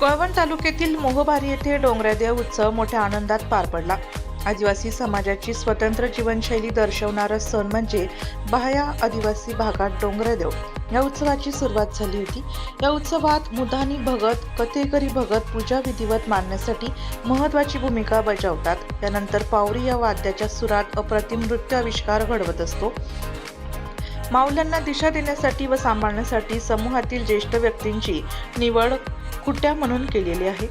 कळवण तालुक्यातील मोहबारी येथे डोंगरादेव उत्सव मोठ्या आनंदात पार पडला. आदिवासी समाजाची स्वतंत्र जीवनशैली दर्शवणारा सण म्हणजे बाह्या आदिवासी भागात डोंगरादेव. या उत्सवाची सुरुवात झाली होती. या उत्सवात मुदानी भगत कथेकरी भगत पूजा विधिवत मानण्यासाठी महत्त्वाची भूमिका बजावतात. त्यानंतर पावरी या वाद्याच्या सुरात अप्रतिम नृत्य आविष्कार घडवत असतो. माऊल्यांना दिशा देण्यासाठी व सांभाळण्यासाठी समूहातील ज्येष्ठ व्यक्तींची निवड कुट्या म्हणून केलेली आहे.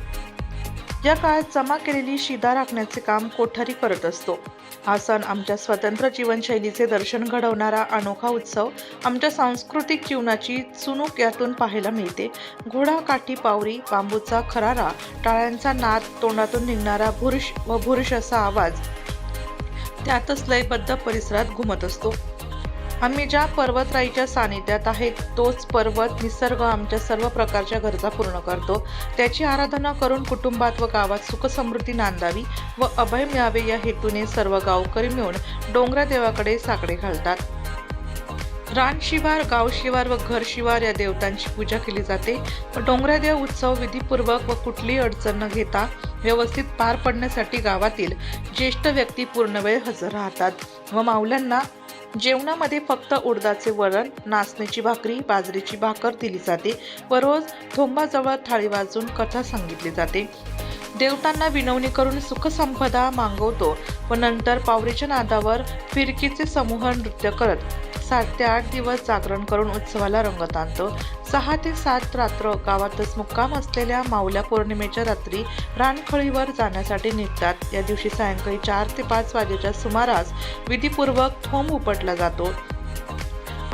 या काळात जमा केलेली शिदा राखण्याचे काम कोठारी करत असतो. हा सण आमच्या स्वतंत्र जीवनशैलीचे दर्शन घडवणारा अनोखा उत्सव आमच्या सांस्कृतिक जीवनाची चुणूक यातून पाहायला मिळते. घोडा काठी पावरी बांबूचा खरारा टाळ्यांचा नाद तोंडातून निघणारा भुरुष व भुरुष असा आवाज त्यातच लयबद्ध परिसरात घुमत असतो. आम्ही ज्या पर्वतराईच्या सानिध्यात आहे तोच पर्वत निसर्ग आमच्या सर्व प्रकारच्या गरजा पूर्ण करतो. त्याची आराधना करून कुटुंबात व गावात सुखसमृद्धी नांदावी व अभय मिळावे या हेतूने सर्व गावकरी मिळून डोंगरा देवाकडे साकडे घालतात. रानशिवार गावशिवार व घरशिवार या देवतांची पूजा केली जाते. व डोंगरादेव उत्सव विधीपूर्वक व कुठलीही अडचण न घेता व्यवस्थित पार पडण्यासाठी गावातील ज्येष्ठ व्यक्ती पूर्ण वेळ हजर राहतात व माऊल्यांना जेवणामध्ये फक्त उडदाचे वरण नाचण्याची भाकरी बाजरीची भाकर दिली जाते. व रोज थोंबाजवळ थाळी वाजून कथा सांगितली जाते. देवतांना विनवणी करून सुखसंपदा मागवतो. व नंतर पावरीच्या नादावर फिरकीचे समूह नृत्य करत सात ते आठ दिवस जागरण करून उत्सवाला रंगत आणतो. सहा ते सात रात्र गावातच मुक्काम असलेल्या माऊल्या पौर्णिमेच्या रात्री रानखळीवर जाण्यासाठी निघतात. या दिवशी सायंकाळी चार ते पाच वाजेच्या सुमारास विधीपूर्वक थोंब उपटला जातो.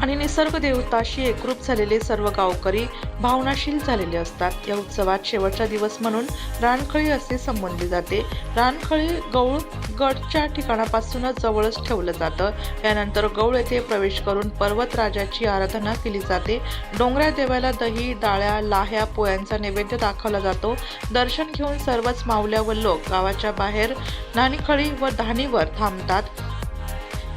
आणि निसर्ग देवताशी एकरूप झालेले सर्व गावकरी भावनाशील झालेले असतात. या उत्सवात शेवटचा दिवस म्हणून रानखळी असे संबोधले जाते. रानखळी गौळ गडच्या ठिकाणापासूनच जवळच ठेवलं जातं. यानंतर गौळ येथे प्रवेश करून पर्वतराजाची आराधना केली जाते. डोंगरा देवाला दही डाळ्या लाह्या पोयांचा नैवेद्य दाखवला जातो. दर्शन घेऊन सर्वच माऊल्या व लोक गावाच्या बाहेर नाणीखळी व धानीवर थांबतात.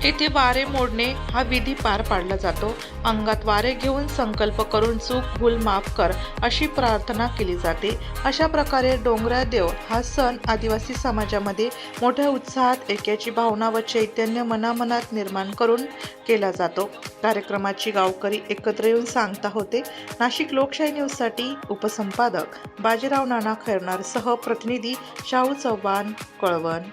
येथे वारे मोडणे हा विधी पार पाडला जातो. अंगात वारे घेऊन संकल्प करून चूक भूल माफ कर अशी प्रार्थना केली जाते. अशा प्रकारे डोंगरा देव हा सण आदिवासी समाजामध्ये मोठ्या उत्साहात ऐक्याची भावना व चैतन्य मनामनात निर्माण करून केला जातो. कार्यक्रमाची गावकरी एकत्र येऊन सांगता होते. नाशिक लोकशाही न्यूजसाठी उपसंपादक बाजीराव नाना खैरनार सह प्रतिनिधी शाहू चव्हाण कळवण.